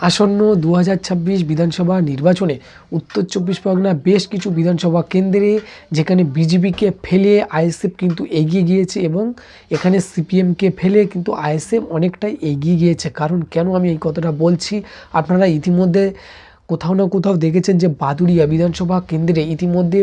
আসন্ন দু হাজার ছাব্বিশ বিধানসভা নির্বাচনে উত্তর চব্বিশ পরগনা বেশ কিছু বিধানসভা কেন্দ্রে যেখানে বিজেপিকে ফেলে আইএসএফ কিন্তু এগিয়ে গিয়েছে এবং এখানে সিপিএমকে ফেলে কিন্তু আইএসএফ অনেকটাই এগিয়ে গিয়েছে। কারণ কেন আমি এই কথাটা বলছি? আপনারা ইতিমধ্যে কোথাও না কোথাও দেখেছেন যে বাদুড়িয়া বিধানসভা কেন্দ্রে ইতিমধ্যে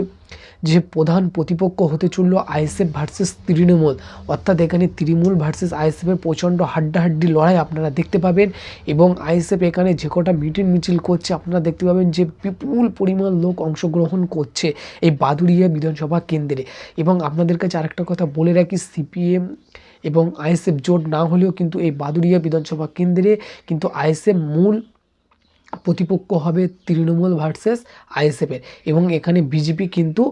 যে প্রধান প্রতিপক্ষ হতে চলল আইএসএফ ভার্সেস তৃণমূল। অর্থাৎ এখানে তৃণমূল ভার্সেস আইএসএফের প্রচণ্ড হাড্ডাহাড্ডি লড়াই আপনারা দেখতে পাবেন এবং আইএসএফ এখানে যে কটা মিটিং মিছিল করছে আপনারা দেখতে পাবেন যে বিপুল পরিমাণ লোক অংশগ্রহণ করছে এই বাদুড়িয়া বিধানসভা কেন্দ্রে। এবং আপনাদের কাছে আরেকটা কথা বলে রাখি, সিপিএম এবং আইএসএফ জোট না হলেও কিন্তু এই বাদুড়িয়া বিধানসভা কেন্দ্রে কিন্তু আইএসএফ মূল প্রতিপক্ষ হবে তৃণমূল ভার্সেস আইএসএফের এবং এখানে বিজেপি কিন্তু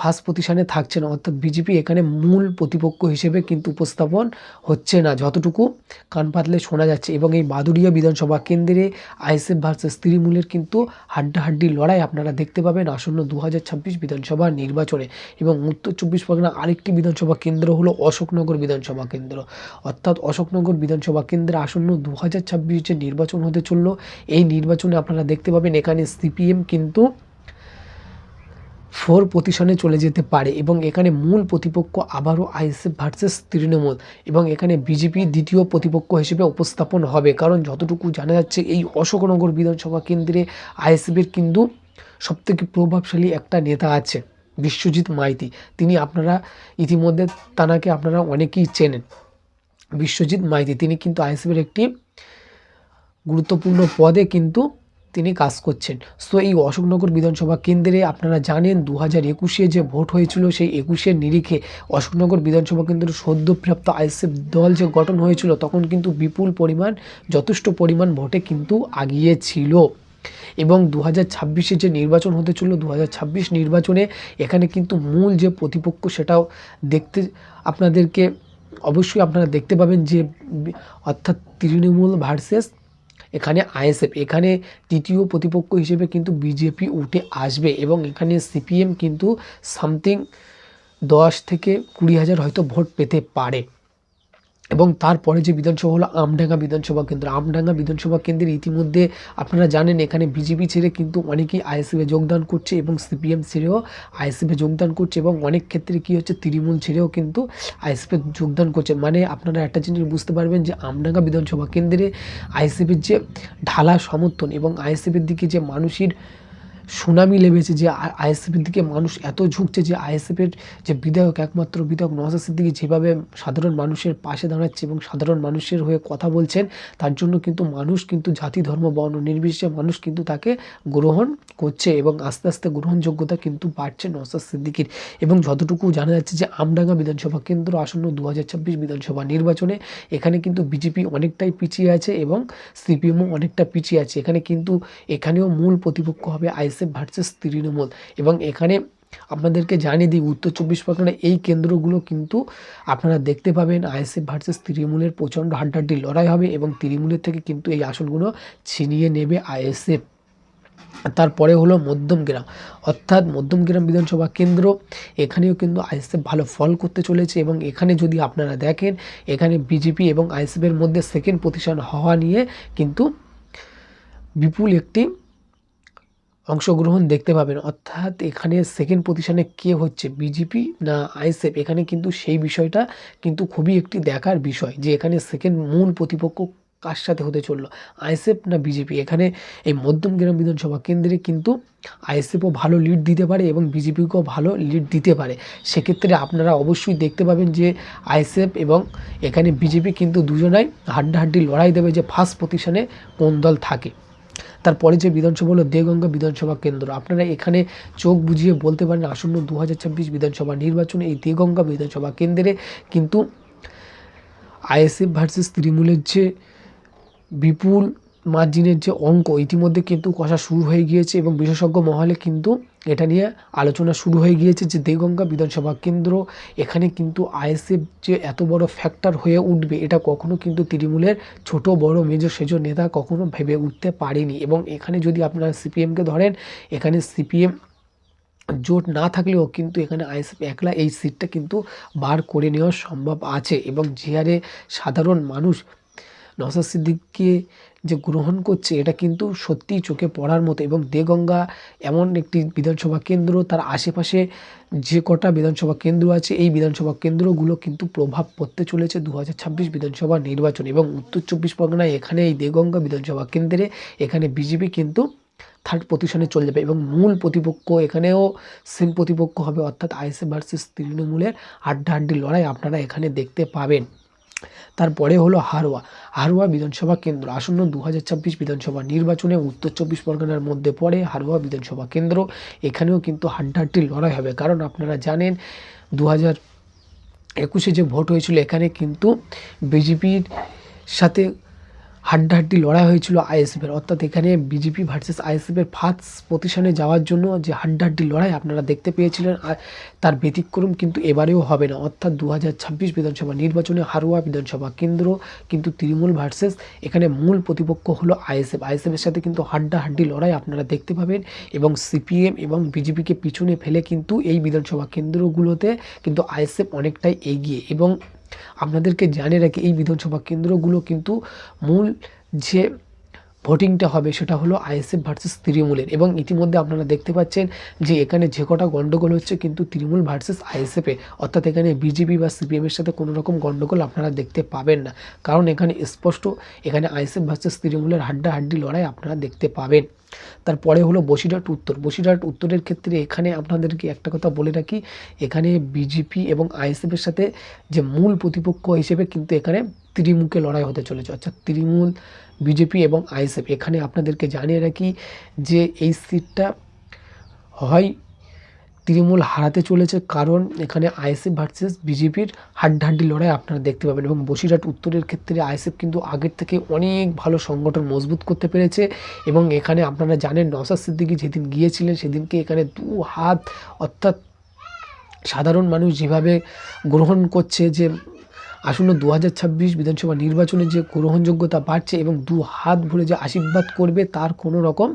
ফার্স্ট পজিশনে থাকছে না অর্থাৎ বিজেপি এখানে মূল প্রতিপক্ষ হিসেবে কিন্তু উপস্থাপন হচ্ছে না, যতটুকু কান পাতলে শোনা যাচ্ছে। এবং এই মাদুরিয়া বিধানসভা কেন্দ্রে আইএসএফ ভার্সেস তৃণমূলের কিন্তু হাড্ডাহাড্ডি লড়াই আপনারা দেখতে পাবেন আসন্ন দু হাজার ছাব্বিশ বিধানসভা নির্বাচনে। এবং উত্তর চব্বিশ পরগনা আরেকটি বিধানসভা কেন্দ্র হলো অশোকনগর বিধানসভা কেন্দ্র। অর্থাৎ অশোকনগর বিধানসভা কেন্দ্রে আসন্ন দু হাজার ছাব্বিশ যে নির্বাচন হতে চলল, এই নির্বাচনে আপনারা দেখতে পাবেন এখানে সিপিএম কিন্তু ফোর পজিশনে চলে যেতে পারে এবং এখানে মূল প্রতিপক্ষ আবারও আইএসএফ ভার্সেস তৃণমূল এবং এখানে বিজেপি দ্বিতীয় প্রতিপক্ষ হিসেবে উপস্থাপন হবে। কারণ যতটুকু জানা যাচ্ছে, এই অশোকনগর বিধানসভা কেন্দ্রে আইএসএফের কিন্তু সবথেকে প্রভাবশালী একটা নেতা আছে, বিশ্বজিৎ মাইতি। তিনি আপনারা ইতিমধ্যে তানাকে আপনারা অনেকেই চেনেন। বিশ্বজিৎ মাইতি, তিনি কিন্তু আইএসএফের একটি গুরুত্বপূর্ণ পদে কিন্তু তিনি কাজ করছেন। সো এই অশোকনগর বিধানসভা কেন্দ্রে আপনারা জানেন দু হাজার একুশে যে ভোট হয়েছিল সেই একুশের নিরিখে অশোকনগর বিধানসভা কেন্দ্রের সদ্যপ্রাপ্ত আইএসএফ দল যে গঠন হয়েছিল তখন কিন্তু বিপুল পরিমাণ, যথেষ্ট পরিমাণ ভোটে কিন্তু আগিয়েছিল। এবং দু হাজার যে নির্বাচন হতে চলল দু নির্বাচনে এখানে কিন্তু মূল যে প্রতিপক্ষ সেটাও দেখতে আপনাদেরকে অবশ্যই আপনারা দেখতে পাবেন যে, অর্থাৎ তৃণমূল ভার্সেস এখানে আইএসএফ। এখানে তৃতীয় প্রতিপক্ষ হিসেবে কিন্তু বিজেপি উঠে আসবে এবং এখানে সিপিএম কিন্তু সামথিং দশ থেকে কুড়ি হাজার হয়তো ভোট পেতে পারে। এবং তারপরে যে বিধানসভা হলো আমডাঙ্গা বিধানসভা কেন্দ্র। আমডাঙ্গা বিধানসভা কেন্দ্রের ইতিমধ্যে আপনারা জানেন এখানে বিজেপি ছেড়ে কিন্তু অনেকেই আইএসএফে যোগদান করছে এবং সিপিএম ছেড়েও আইএসএফে যোগদান করছে এবং অনেক ক্ষেত্রে কী হচ্ছে, তৃণমূল ছেড়েও কিন্তু আইএসএফে যোগদান করছে। মানে আপনারা একটা জিনিস বুঝতে পারবেন যে আমডাঙ্গা বিধানসভা কেন্দ্রে আইএসএফের যে ঢালা সমর্থন এবং আইএসএফের দিকে যে মানুষের সুনামি লেগেছে যে আইএসএফের দিকে মানুষ এত ঝুঁকছে যে আইএসএফের যে বিধায়ক, একমাত্র বিধায়ক নওয়াজ সিদ্দিকী যেভাবে সাধারণ মানুষের পাশে দাঁড়াচ্ছে এবং সাধারণ মানুষের হয়ে কথা বলছেন, তার জন্য কিন্তু মানুষ কিন্তু জাতি, ধর্ম, বর্ণ নির্বিশেষে মানুষ কিন্তু তাকে গ্রহণ করছে এবং আস্তে আস্তে গ্রহণযোগ্যতা কিন্তু বাড়ছে নওয়াজ সিদ্দিকির। এবং যতটুকু জানা যাচ্ছে যে আমডাঙ্গা বিধানসভা কেন্দ্র আসন্ন দু হাজার ছাব্বিশ বিধানসভা নির্বাচনে এখানে কিন্তু বিজেপি অনেকটাই পিছিয়ে আছে এবং সিপিএমও অনেকটা পিছিয়ে আছে। এখানে কিন্তু এখানেও মূল প্রতিপক্ষ হবে আইএসএফ ভার্সেস তৃণমূল। এবং এখানে আপনাদেরকে জানিয়ে দিই, উত্তর চব্বিশ পরগনা এই কেন্দ্রগুলো কিন্তু আপনারা দেখতে পাবেন আইএসএফ ভার্সেস তৃণমূলের প্রচণ্ড হাড্ডাহাড্ডি লড়াই হবে এবং তৃণমূলের থেকে কিন্তু এই আসনগুলো ছিনিয়ে নেবে আইএসএফ। তারপরে হলো মধ্যমগ্রাম অর্থাৎ মধ্যমগ্রাম বিধানসভা কেন্দ্র, এখানেও কিন্তু আইএসএফ ভালো ফল করতে চলেছে এবং এখানে যদি আপনারা দেখেন, এখানে বিজেপি এবং আইএসএফের মধ্যে সেকেন্ড পজিশন হওয়া নিয়ে কিন্তু বিপুল একটি অংশগ্রহণ দেখতে পাবেন। অর্থাৎ এখানে সেকেন্ড পজিশনে কে হচ্ছে? বিজেপি না আইএসএফ এখানে কিন্তু সেই বিষয়টা কিন্তু খুবই একটি দেখার বিষয় যে এখানে সেকেন্ড মূল প্রতিপক্ষ কার সাথে হতে চলল? আইএসএফ না বিজেপি এখানে এই মধ্যমগ্রাম বিধানসভা কেন্দ্রে কিন্তু আইএসএফও ভালো লিড দিতে পারে এবং বিজেপিকেও ভালো লিড দিতে পারে। সেক্ষেত্রে আপনারা অবশ্যই দেখতে পাবেন যে আইএসএফ এবং এখানে বিজেপি কিন্তু দুজনাই হাড্ডাহাড্ডি লড়াই দেবে যে ফার্স্ট পজিশনে কোন দল থাকে। তারপরে যে বিধানসভা হলো দেগঙ্গা বিধানসভা কেন্দ্র। আপনারা এখানে চোখ বুঝিয়ে বলতে পারেন, আসন্ন দু হাজার ছাব্বিশ বিধানসভা নির্বাচনে এই দেগঙ্গা বিধানসভা কেন্দ্রে। কিন্তু আইএসএফ ভার্সেস তৃণমূলের যে বিপুল মার্জিনের যে অঙ্ক, ইতিমধ্যে কিন্তু কষা শুরু হয়ে গিয়েছে এবং বিশেষজ্ঞ মহলে কিন্তু এটা নিয়ে আলোচনা শুরু হয়ে গিয়েছে যে দেগঙ্গা বিধানসভা কেন্দ্র এখানে কিন্তু আইএসএফ যে এত বড় ফ্যাক্টর হয়ে উঠবে, এটা কখনো কিন্তু তৃণমূলের ছোট, বড়, মেজর সেজ নেতা কখনো ভেবে উঠতে পারেনি। এবং এখানে যদি আপনারা সিপিএমকে ধরেন, এখানে সিপিএম জোট না থাকলেও কিন্তু এখানে আইএসএফ একলা এই সিটটা কিন্তু বার করে নেওয়া সম্ভব আছে। এবং যে সাধারণ মানুষ নওশাদ সিদ্দিককে যে গ্রহণ করছে, এটা কিন্তু সত্যিই চোখে পড়ার মতো। এবং দেগঙ্গা এমন একটি বিধানসভা কেন্দ্র, তার আশেপাশে যে কটা বিধানসভা কেন্দ্র আছে, এই বিধানসভা কেন্দ্রগুলো কিন্তু প্রভাব পড়তে চলেছে দু হাজার ছাব্বিশ বিধানসভা নির্বাচন। এবং উত্তর চব্বিশ পরগনায় এখানে এই দেগঙ্গা বিধানসভা কেন্দ্রে এখানে বিজেপি কিন্তু থার্ড পজিশনে চলে যাবে। এবং মূল প্রতিপক্ষ এখানেও সেম প্রতিপক্ষ হবে, অর্থাৎ আইএসএ ভার্সেস তৃণমূলের হাড্ডাহাড্ডি লড়াই আপনারা এখানে দেখতে পাবেন। তারপরে হলো হারোয়া। হারোয়া বিধানসভা কেন্দ্র। আসন্ন দু হাজার ছাব্বিশ বিধানসভা নির্বাচনে উত্তর চব্বিশ পরগনার মধ্যে পড়ে হারোয়া বিধানসভা কেন্দ্র। এখানেও কিন্তু হাড্ডাহাড্ডি লড়াই হবে। কারণ আপনারা জানেন দু হাজার একুশে যে ভোট হয়েছিল, এখানে কিন্তু বিজেপির সাথে হাড্ডাহাড্ডি লড়াই হয়েছিল আইএসএফের। অর্থাৎ এখানে বিজেপি ভার্সেস আইএসএফের ফার্স্ট পজিশনে যাওয়ার জন্য যে হাড্ডাহাড্ডি লড়াই আপনারা দেখতে পেয়েছিলেন, আর তার ব্যতিক্রম কিন্তু এবারেও হবে না। অর্থাৎ দু হাজার ছাব্বিশ বিধানসভা নির্বাচনে হারোয়া বিধানসভা কেন্দ্র কিন্তু তৃণমূল ভার্সেস এখানে মূল প্রতিপক্ষ হলো আইএসএফ। আইএসএফের সাথে কিন্তু হাড্ডাহাড্ডি লড়াই আপনারা দেখতে পাবেন এবং সিপিএম এবং বিজেপিকে পিছনে ফেলে কিন্তু এই বিধানসভা কেন্দ্রগুলোতে কিন্তু আইএসএফ অনেকটাই এগিয়ে। এবং আপনাদেরকে জানিয়ে রাখি, এই বিধানসভা কেন্দ্রগুলো কিন্তু মূল যে ভোটিংটা হবে সেটা হলো আইএসএফ ভার্সেস তৃণমূলের। এবং ইতিমধ্যে আপনারা দেখতে পাচ্ছেন যে এখানে যে কটা গণ্ডগোল হচ্ছে কিন্তু তৃণমূল ভার্সেস আইএসএফে, অর্থাৎ এখানে বিজেপি বা সিপিএমের সাথে কোনো রকম গণ্ডগোল আপনারা দেখতে পাবেন না। কারণ এখানে স্পষ্ট এখানে আইএসএফ ভার্সেস তৃণমূলের হাড্ডাহাড্ডি লড়াই আপনারা দেখতে পাবেন। তারপরে হলো বসিরহাট উত্তর। বসিরহাট উত্তরের ক্ষেত্রে এখানে আপনাদেরকে একটা কথা বলে রাখি, এখানে বিজেপি এবং আইএসএফের সাথে যে মূল প্রতিপক্ষ হিসেবে কিন্তু এখানে ত্রিমুখে লড়াই হতে চলেছে। অর্থাৎ তৃণমূল বিজেপি এবং আইএসএফ এখানে আপনাদেরকে জানিয়ে রাখি যে এই সিটটা হয় তৃণমূল হারাতে চলেছে কারণ এখানে আইএসএফ ভার্সেস বিজেপির হাড্ডাহাড্ডি লড়াই আপনারা দেখতে পাবেন এবং বসিরহাট উত্তরের ক্ষেত্রে আইএসএফ কিন্তু আগের থেকে অনেক ভালো সংগঠন মজবুত করতে পেরেছে এবং এখানে আপনারা জানেন নওশাদ সিদ্দিকি যেদিন গিয়েছিলেন সেদিনকে এখানে দু হাত অর্থাৎ সাধারণ মানুষ যেভাবে গ্রহণ করছে যে আসন্ন দু হাজার ছাব্বিশ বিধানসভা নির্বাচনে যে গ্রহণযোগ্যতা বাড়ছে এবং দু হাত ভরে যে আশীর্বাদ করবে তার কোনো রকম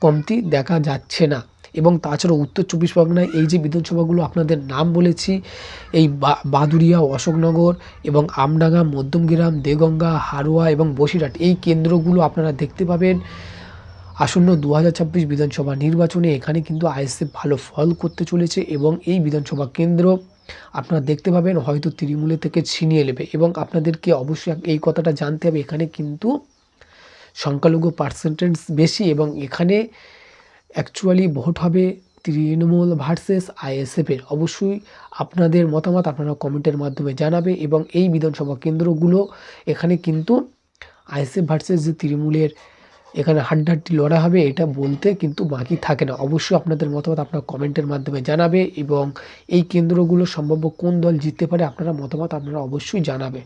কমতি দেখা যাচ্ছে না। এবং তাছাড়া উত্তর চব্বিশ পরগনায় এই যে বিধানসভাগুলো আপনাদের নাম বলেছি, এই বাদুরিয়া, অশোকনগর এবং আমডাঙ্গা, মধ্যমগ্রাম, দেগঙ্গা, হারোয়া এবং বসিরহাট এই কেন্দ্রগুলো আপনারা দেখতে পাবেন। আসন্ন দু হাজার ছাব্বিশ বিধানসভা নির্বাচনে এখানে কিন্তু আইএসএফ ভালো ফল করতে চলেছে এবং এই বিধানসভা কেন্দ্র আপনারা দেখতে পাবেন, হয়তো তৃণমূলের থেকে ছিনিয়ে নেবে এবং আপনাদেরকে অবশ্যই এই কথাটা জানতে হবে, এখানে কিন্তু সংখ্যালঘু পার্সেন্টেজ বেশি এবং এখানে অ্যাকচুয়ালি ভোট হবে তৃণমূল ভার্সেস আইএসএফের অবশ্যই আপনাদের মতামত আপনারা কমেন্টের মাধ্যমে জানাবে এবং এই বিধানসভা কেন্দ্রগুলো এখানে কিন্তু আইএসএফ ভার্সেস যে তৃণমূলের এখানে হাড্ডাহাড্ডি লড়া হবে এটা বলতে কিন্তু বাকি থাকে না। অবশ্যই আপনাদের মতামত আপনারা কমেন্টের মাধ্যমে জানাবে এবং এই কেন্দ্রগুলো সম্ভাব্য কোন দল জিততে পারে আপনারা মতামত আপনারা অবশ্যই জানাবে।